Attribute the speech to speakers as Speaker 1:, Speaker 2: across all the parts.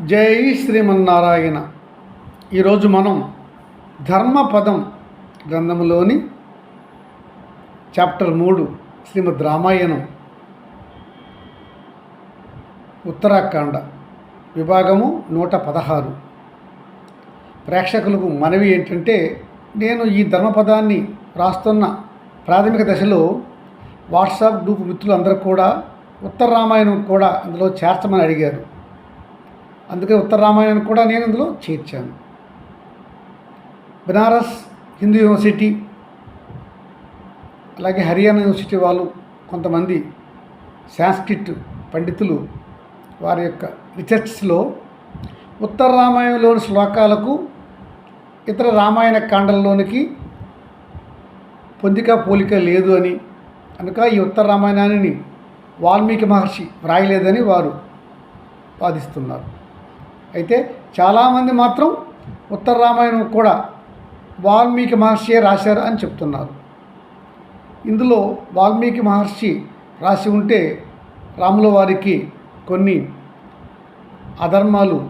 Speaker 1: జై శ్రీమన్నారాయణ. ఈరోజు మనం ధర్మపదం గ్రంథంలోని చాప్టర్ మూడు శ్రీమద్ రామాయణం ఉత్తరాఖండ విభాగము నూట పదహారు. ప్రేక్షకులకు మనవి ఏంటంటే నేను ఈ ధర్మపదాన్ని రాస్తున్న ప్రాథమిక దశలో వాట్సాప్ గ్రూప్ మిత్రులందరూ కూడా ఉత్తర రామాయణం కూడా అందులో చేర్చమని అడిగారు. అందుకే ఉత్తర రామాయణాన్ని కూడా నేను ఇందులో చేర్చాను. బనారస్ హిందూ యూనివర్సిటీ అలాగే హర్యానా యూనివర్సిటీ వాళ్ళు కొంతమంది సాంస్క్రిట్ పండితులు వారి యొక్క రీసెర్చ్స్లో ఉత్తర రామాయణంలోని శ్లోకాలకు ఇతర రామాయణ కాండంలోనికి పొందిక పోలిక లేదు అని కనుక ఈ ఉత్తర రామాయణాన్ని వాల్మీకి మహర్షి వ్రాయలేదని వారు వాదిస్తున్నారు. అయితే చాలామంది మాత్రం ఉత్తర రామాయణం కూడా వాల్మీకి మహర్షియే రాశారు అని చెప్తున్నారు. ఇందులో వాల్మీకి మహర్షి రాసి ఉంటే రాముల వారికి కొన్ని అధర్మాలు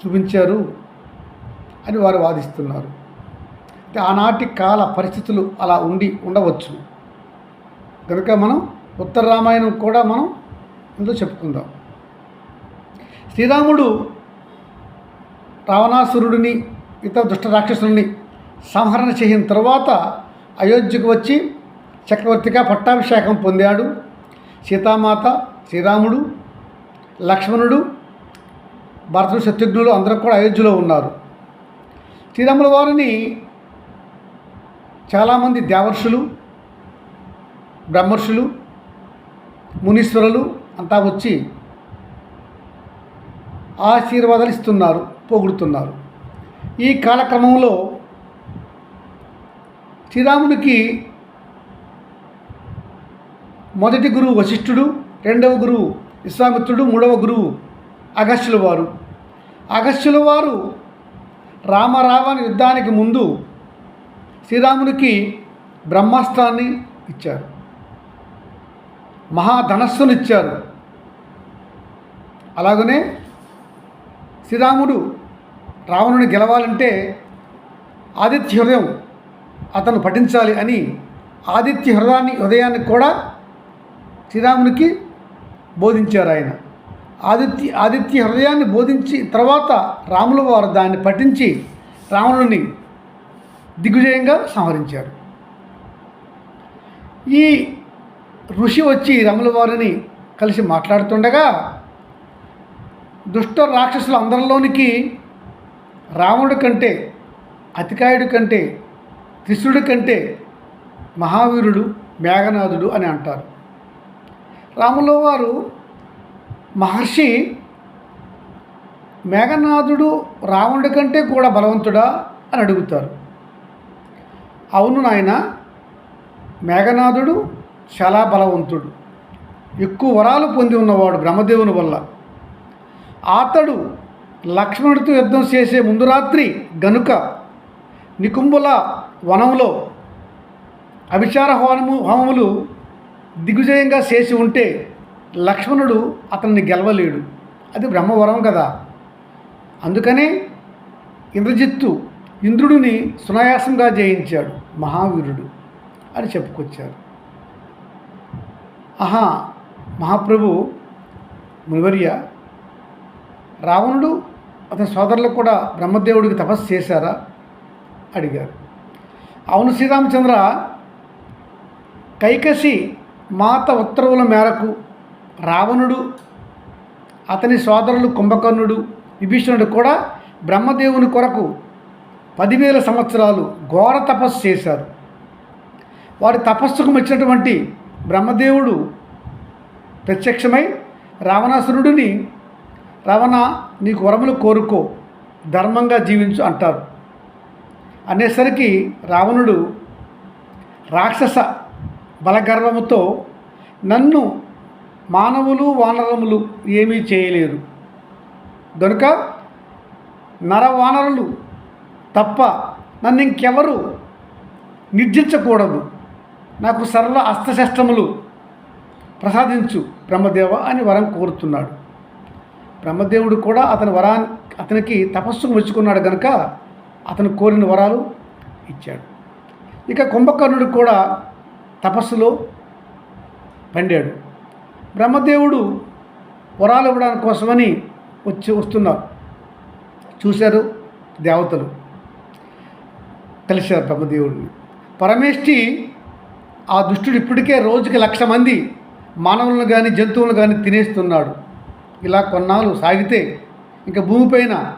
Speaker 1: చూపించారు అని వారు వాదిస్తున్నారు. అంటే ఆనాటి కాల పరిస్థితులు అలా ఉండి ఉండవచ్చు. కనుక మనం ఉత్తర రామాయణం కూడా మనం ఇందులో చెప్పుకుందాం. శ్రీరాముడు రావణాసురుడిని ఇతర దుష్ట రాక్షసుల్ని సంహరణ చేసిన తర్వాత అయోధ్యకు వచ్చి చక్రవర్తిగా పట్టాభిషేకం పొందాడు. సీతామాత శ్రీరాముడు లక్ష్మణుడు భరతుడు శత్రుఘ్నులు అందరూ కూడా అయోధ్యలో ఉన్నారు. శ్రీరాముల వారిని చాలామంది దేవర్షులు బ్రహ్మర్షులు మునీశ్వరులు అంతా వచ్చి ఆశీర్వాదాలు ఇస్తున్నారు. పొగుడుతున్నారు. ఈ కాలక్రమంలో శ్రీరాముడికి మొదటి గురువు వశిష్ఠుడు రెండవ గురువు విశ్వామిత్రుడు మూడవ గురువు అగస్త్యుల వారు. అగస్త్యుల వారు రామరావణ యుద్ధానికి ముందు శ్రీరామునికి బ్రహ్మాస్త్రాన్ని ఇచ్చారు. మహాధనస్సును ఇచ్చారు. అలాగనే శ్రీరాముడు రావణుని గెలవాలంటే ఆదిత్య హృదయం అతను పఠించాలి అని ఆదిత్య హృదయాన్ని హృదయాన్ని కూడా శ్రీరామునికి బోధించారు ఆయన. ఆదిత్య ఆదిత్య హృదయాన్ని బోధించి తర్వాత రాముల వారు దాన్ని పఠించి రావణుని దిగ్విజయంగా సంహరించారు. ఈ ఋషి వచ్చి రమల వారిని కలిసి మాట్లాడుతుండగా దుష్ట రాక్షసులు అందరిలోనికి రావణుడి కంటే అతికాయుడి కంటే త్రిశుడి కంటే మహావీరుడు మేఘనాథుడు అని అంటారు. రాముల వారు మహర్షి మేఘనాథుడు రావణుడి కంటే కూడా బలవంతుడా అని అడుగుతారు. అవును నాయన మేఘనాథుడు చాలా బలవంతుడు. ఎక్కువ వరాలు పొంది ఉన్నవాడు బ్రహ్మదేవుని వల్ల. అతడు లక్ష్మణుడితో యుద్ధం చేసే ముందు రాత్రి గనుక నికుంబుల వనంలో అభిచార హోమము హోమములు దిగ్విజయంగా చేసి ఉంటే లక్ష్మణుడు అతన్ని గెలవలేడు. అది బ్రహ్మవరం కదా. అందుకనే ఇంద్రజిత్తు ఇంద్రుడిని సునాయాసంగా జయించాడు మహావీరుడు అని చెప్పుకొచ్చారు. ఆహా మహాప్రభు మునివర్య రావణుడు అతని సోదరులకు కూడా బ్రహ్మదేవుడికి తపస్సు చేశారా? అడిగారు. అవును శ్రీరామచంద్ర కైకసి మాత ఉత్తర్వుల మేరకు రావణుడు అతని సోదరులు కుంభకర్ణుడు విభీషణుడు కూడా బ్రహ్మదేవుని కొరకు పదివేల సంవత్సరాలు ఘోర తపస్సు చేశారు. వారి తపస్సుకు మెచ్చినటువంటి బ్రహ్మదేవుడు ప్రత్యక్షమై రావణాసురుడిని రవణ నీకు వరములు కోరుకో ధర్మంగా జీవించు అంటారు. అనేసరికి రావణుడు రాక్షస బలగర్వముతో నన్ను మానవులు వానరములు ఏమీ చేయలేరు. కనుక నరవానరులు తప్ప నన్ను ఇంకెవరు నిర్జించకూడదు. నాకు సర్వ అస్త్రశస్త్రములు ప్రసాదించు బ్రహ్మదేవ అని వరం కోరుతున్నాడు. బ్రహ్మదేవుడు కూడా అతని వరా అతనికి తపస్సుకు మెచ్చుకున్నాడు కనుక అతను కోరిన వరాలు ఇచ్చాడు. ఇక కుంభకర్ణుడు కూడా తపస్సులో పండాడు. బ్రహ్మదేవుడు వరాలు ఇవ్వడానికి కోసమని వచ్చి వస్తున్నారు. చూశారు దేవతలు. కలిశారు బ్రహ్మదేవుడిని. పరమేష్ఠి ఆ దుష్టుడు ఇప్పటికే రోజుకి లక్ష మంది మానవులను కానీ జంతువులను కానీ తినేస్తున్నాడు. ఇలా కొన్నాళ్ళు సాగితే ఇంకా భూమిపైన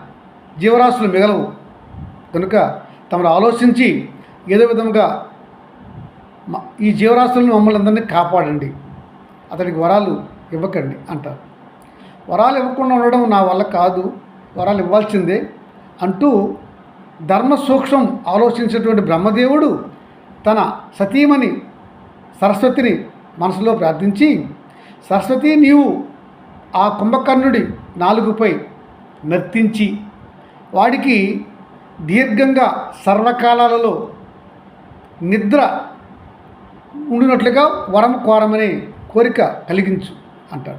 Speaker 1: జీవరాశులు మిగలవు. కనుక తమరు ఆలోచించి ఏదో విధంగా ఈ జీవరాశులను మమ్మల్ని అందరినీ కాపాడండి. అతడికి వరాలు ఇవ్వకండి అంటారు. వరాలు ఇవ్వకుండా ఉండడం నా వల్ల కాదు వరాలు ఇవ్వాల్సిందే అంటూ ధర్మ సూక్ష్మం ఆలోచించేటువంటి బ్రహ్మదేవుడు తన సతీమణి సరస్వతిని మనసులో ప్రార్థించి సరస్వతి నీవు ఆ కుంభకర్ణుడి నాలుగుపై నర్తించి వాడికి దీర్ఘంగా సర్వకాలాలలో నిద్ర ఉండినట్లుగా వరం కోరమనే కోరిక కలిగించు అంటాడు.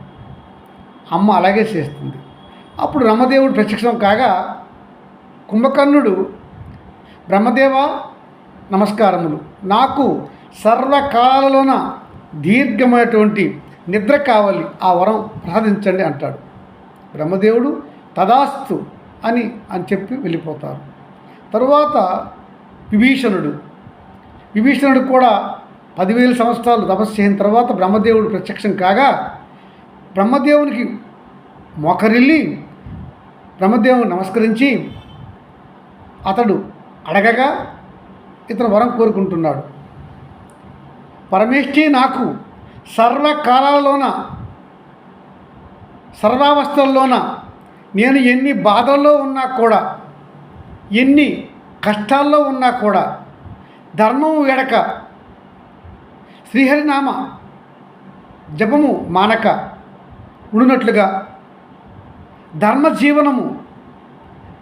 Speaker 1: అమ్మ అలాగే చేస్తుంది. అప్పుడు బ్రహ్మదేవుడు ప్రత్యక్షం కాగా కుంభకర్ణుడు బ్రహ్మదేవ నమస్కారములు. నాకు సర్వకాలలోన దీర్ఘమైనటువంటి నిద్ర కావాలి ఆ వరం ప్రసాదించండి అంటాడు. బ్రహ్మదేవుడు తదాస్తు అని అని చెప్పి వెళ్ళిపోతారు. తరువాత విభీషణుడు. విభీషణుడు కూడా పదివేల సంవత్సరాలు తపస్సు చేసిన తర్వాత బ్రహ్మదేవుడు ప్రత్యక్షం కాగా బ్రహ్మదేవునికి మొకరిల్లి బ్రహ్మదేవుని నమస్కరించి అతడు అడగగా ఇతను వరం కోరుకుంటున్నాడు. పరమేష్ఠి నాకు సర్వకాలాలలోన సర్వావస్థల్లోన నేను ఎన్ని బాధల్లో ఉన్నా కూడా ఎన్ని కష్టాల్లో ఉన్నా కూడా ధర్మం ఎడక శ్రీహరినామ జపము మానక ఉండునట్లుగా ధర్మ జీవనము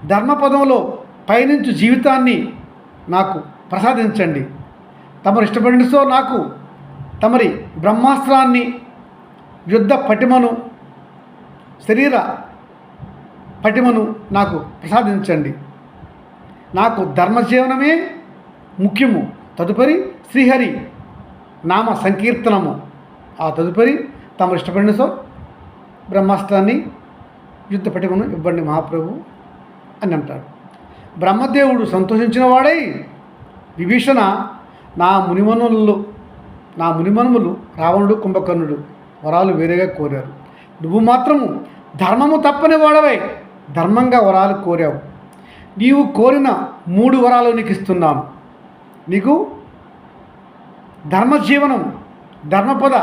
Speaker 1: ధర్మపదంలో పయనించు జీవితాన్ని నాకు ప్రసాదించండి. తమరు ఇష్టపడినతో నాకు తమరి బ్రహ్మాస్త్రాన్ని యుద్ధ పటిమను శరీర పటిమను నాకు ప్రసాదించండి. నాకు ధర్మజీవనమే ముఖ్యము. తదుపరి శ్రీహరి నామ సంకీర్తనము. ఆ తదుపరి తమ ఇష్టపడిన సో బ్రహ్మాస్త్రాన్ని యుద్ధ పటిమను ఇవ్వండి మహాప్రభు అని అంటాడు బ్రహ్మదేవుడు సంతోషించిన వాడై విభీషణ నా మునిమనులు నా మునిమనుములు రావణుడు కుంభకర్ణుడు వరాలు వేరేగా కోరారు. నువ్వు మాత్రము ధర్మము తప్పని వాడవై ధర్మంగా వరాలు కోరావు. నీవు కోరిన మూడు వరాలు నీకు ఇస్తున్నాను నీకు ధర్మజీవనం ధర్మపద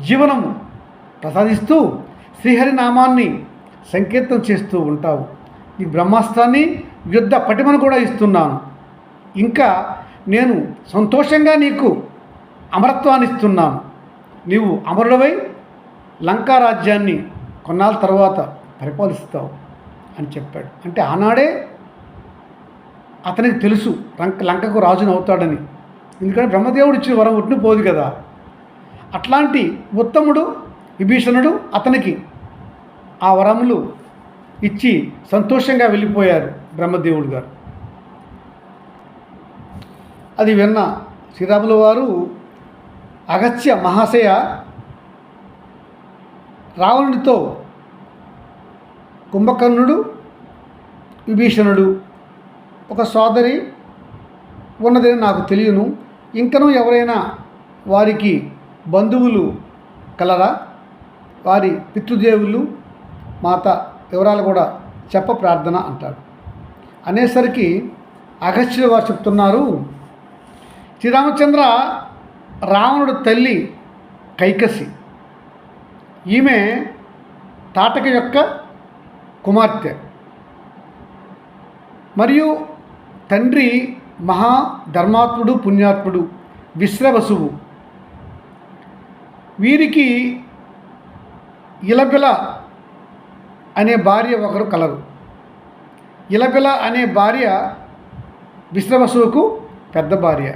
Speaker 1: జీవనము ప్రసాదిస్తూ శ్రీహరినామాన్ని నామాన్ని చేస్తూ ఉంటావు. ఈ బ్రహ్మాస్త్రాన్ని యుద్ధ పటిమను కూడా ఇస్తున్నాను. ఇంకా నేను సంతోషంగా నీకు అమరత్వాన్ని ఇస్తున్నాను నీవు అమరుడవై లంకా రాజ్యాన్ని కొన్నాళ్ళ తర్వాత పరిపాలిస్తావు అని చెప్పాడు. అంటే ఆనాడే అతనికి తెలుసు లంక లంకకు రాజును అవుతాడని. ఎందుకంటే బ్రహ్మదేవుడు ఇచ్చిన వరం ఉట్టిని పోదు కదా. అట్లాంటి ఉత్తముడు విభీషణుడు అతనికి ఆ వరములు ఇచ్చి సంతోషంగా వెళ్ళిపోయారు బ్రహ్మదేవుడు గారు. అది విన్న. శ్రీరాముల వారు అగత్య మహాశయ రావణుడితో కుంభకర్ణుడు విభీషణుడు ఒక సోదరి ఉన్నదని నాకు తెలియను. ఇంకనూ ఎవరైనా వారికి బంధువులు కలరా? వారి పితృదేవులు మాత వివరాలు కూడా చెప్ప ప్రార్థన అంటాడు. అనేసరికి అగస్త్యులు వారు చెప్తున్నారు శ్రీరామచంద్ర రావణుడు తల్లి కైకసి. ఈమె తాటక యొక్క కుమార్తె. మరియు తండ్రి మహా ధర్మాత్ముడు పుణ్యాత్ముడు విశ్రవసువు. వీరికి ఇలబిల అనే భార్య ఒకరు కలరు. ఇలబిల అనే భార్య విశ్రవసువుకు పెద్ద భార్య.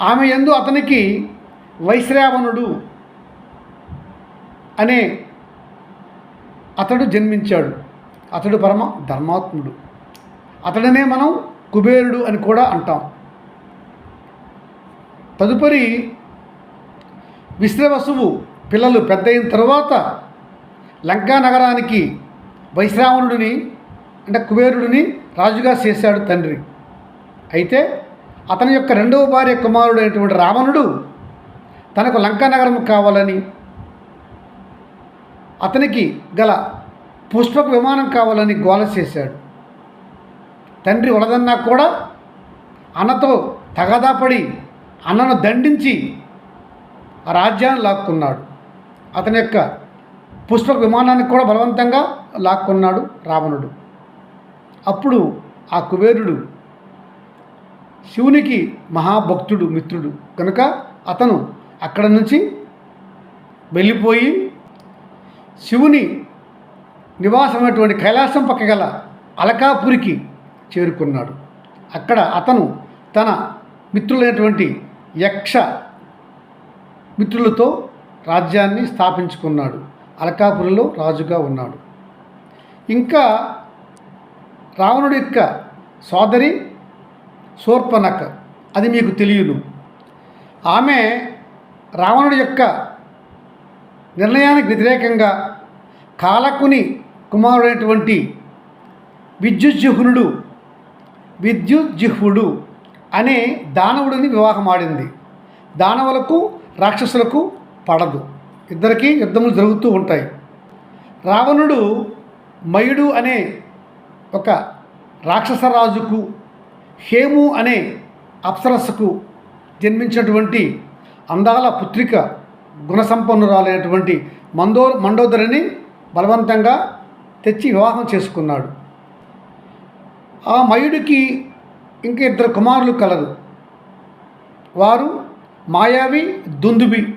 Speaker 1: ఆమె ఎందు అతనికి వైశ్రావణుడు అనే అతడు జన్మించాడు. అతడు పరమ ధర్మాత్ముడు. అతడనే మనం కుబేరుడు అని కూడా అంటాం. తదుపరి విశ్రవసువు పిల్లలు పెద్ద అయిన తర్వాత లంకా నగరానికి వైశ్రావణుడిని అంటే కుబేరుడిని రాజుగా చేశాడు తండ్రి. అయితే అతని యొక్క రెండవ భార్య కుమారుడైనటువంటి రావణుడు తనకు లంకా నగరం కావాలని అతనికి గల పుష్పక విమానం కావాలని గోల చేశాడు. తండ్రి వలదన్నా కూడా అన్నతో తగాదాపడి అన్నను దండించి ఆ రాజ్యాన్ని లాక్కున్నాడు. అతని యొక్క పుష్పక విమానాన్ని కూడా బలవంతంగా లాక్కున్నాడు రావణుడు. అప్పుడు ఆ కుబేరుడు శివునికి మహాభక్తుడు మిత్రుడు. కనుక అతను అక్కడ నుంచి వెళ్ళిపోయి శివుని నివాసమైనటువంటి కైలాసం పక్క గల అలకాపురికి చేరుకున్నాడు. అక్కడ అతను తన మిత్రులైనటువంటి యక్ష మిత్రులతో రాజ్యాన్ని స్థాపించుకున్నాడు. అలకాపురిలో రాజుగా ఉన్నాడు. ఇంకా రావణుడి యొక్క సోదరి శూర్పనక అది మీకు తెలియను ఆమె రావణుడి యొక్క నిర్ణయానికి వ్యతిరేకంగా కాలకుని కుమారుడైనటువంటి విద్యుజ్జిహ్నుడు విద్యుజ్జిహ్వుడు అనే దానవుడిని వివాహం ఆడింది. దానవులకు రాక్షసులకు పడదు. ఇద్దరికీ యుద్ధములు జరుగుతూ ఉంటాయి. రావణుడు మయుడు అనే ఒక రాక్షసరాజుకు హేము అనే అప్సరస్సుకు జన్మించినటువంటి అందాల పుత్రిక గుణసంపన్నురాలైనటువంటి మందో మండోదరిని బలవంతంగా తెచ్చి వివాహం చేసుకున్నాడు. ఆ మయుడికి ఇంక ఇద్దరు కుమారులు కలరు. వారు మాయావి దుందుబి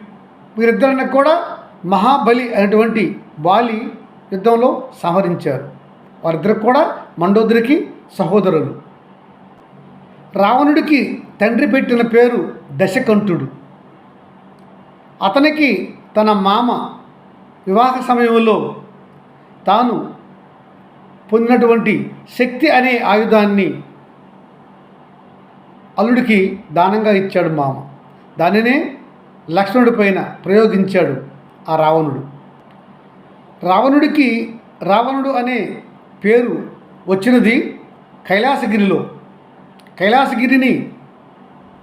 Speaker 1: వీరిద్దరిని కూడా మహాబలి అనేటువంటి వాలి యుద్ధంలో సంహరించారు. వారిద్దరు కూడా మండోదరికి సహోదరులు. రావణుడికి తండ్రి పెట్టిన పేరు దశకంఠుడు. అతనికి తన మామ వివాహ సమయంలో తాను పొందినటువంటి శక్తి అనే ఆయుధాన్ని అల్లుడికి దానంగా ఇచ్చాడు మామ. దానినే లక్ష్మణుడి పైన ప్రయోగించాడు ఆ రావణుడు. రావణుడికి రావణుడు అనే పేరు వచ్చినది కైలాసగిరిలో. కైలాసగిరిని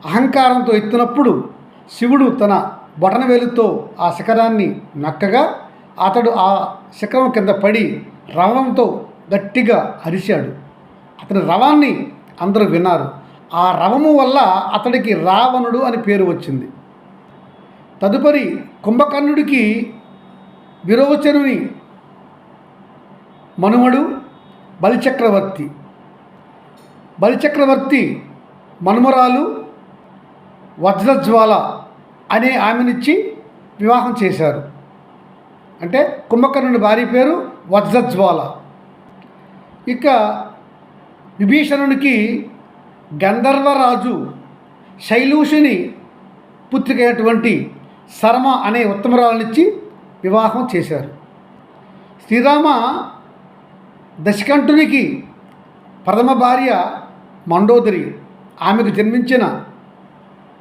Speaker 1: అహంకారంతో ఎత్తినప్పుడు శివుడు తన బొటనవేలుతో ఆ శిఖరాన్ని నక్కగా అతడు ఆ శిఖరం కింద పడి రవంతో గట్టిగా అరిశాడు అతని రవాన్ని అందరూ విన్నారు. ఆ రవము వల్ల అతడికి రావణుడు అని పేరు వచ్చింది. తదుపరి కుంభకర్ణుడికి విరోచనుని మనుమడు బలిచక్రవర్తి. బలిచక్రవర్తి మనుమరాలు వజ్రజ్వాల అనే ఆమెనిచ్చి వివాహం చేశారు. అంటే కుంభకర్ణుని భార్య పేరు వజ్రజ్వాల. ఇక విభీషణునికి గంధర్వరాజు శైలూషిని పుత్రికైనటువంటి శర్మ అనే ఉత్తమరాలనిచ్చి వివాహం చేశారు. శ్రీరామ దశకంఠునికి ప్రథమ భార్య మండోదరి ఆమెకు జన్మించిన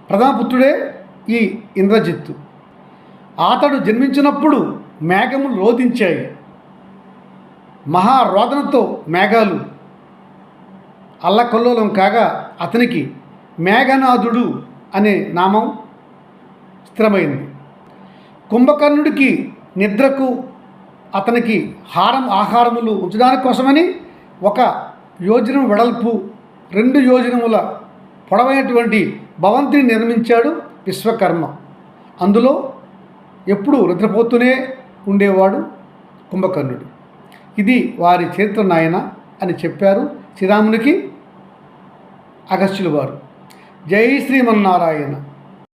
Speaker 1: ప్రధాన పుత్రుడే ఈ ఇంద్రజిత్తు. అతడు జన్మించినప్పుడు మేఘములు రోధించాయి. మహారోదనతో మేఘాలు అల్లకల్లోలం కాగా అతనికి మేఘనాథుడు అనే నామం స్థిరమైంది. కుంభకర్ణుడికి నిద్రకు అతనికి హారం ఆహారములు ఉంచడానికి కోసమని ఒక యోజనం వెడల్పు రెండు యోజనముల పొడవైనటువంటి భవంతిని నిర్మించాడు విశ్వకర్మ. అందులో ఎప్పుడూ నిద్రపోతూనే ఉండేవాడు కుంభకర్ణుడు. ఇది వారి చరిత్ర నాయన అని చెప్పారు శ్రీరామునికి అగస్త్యులు వారు. జై శ్రీమన్నారాయణ.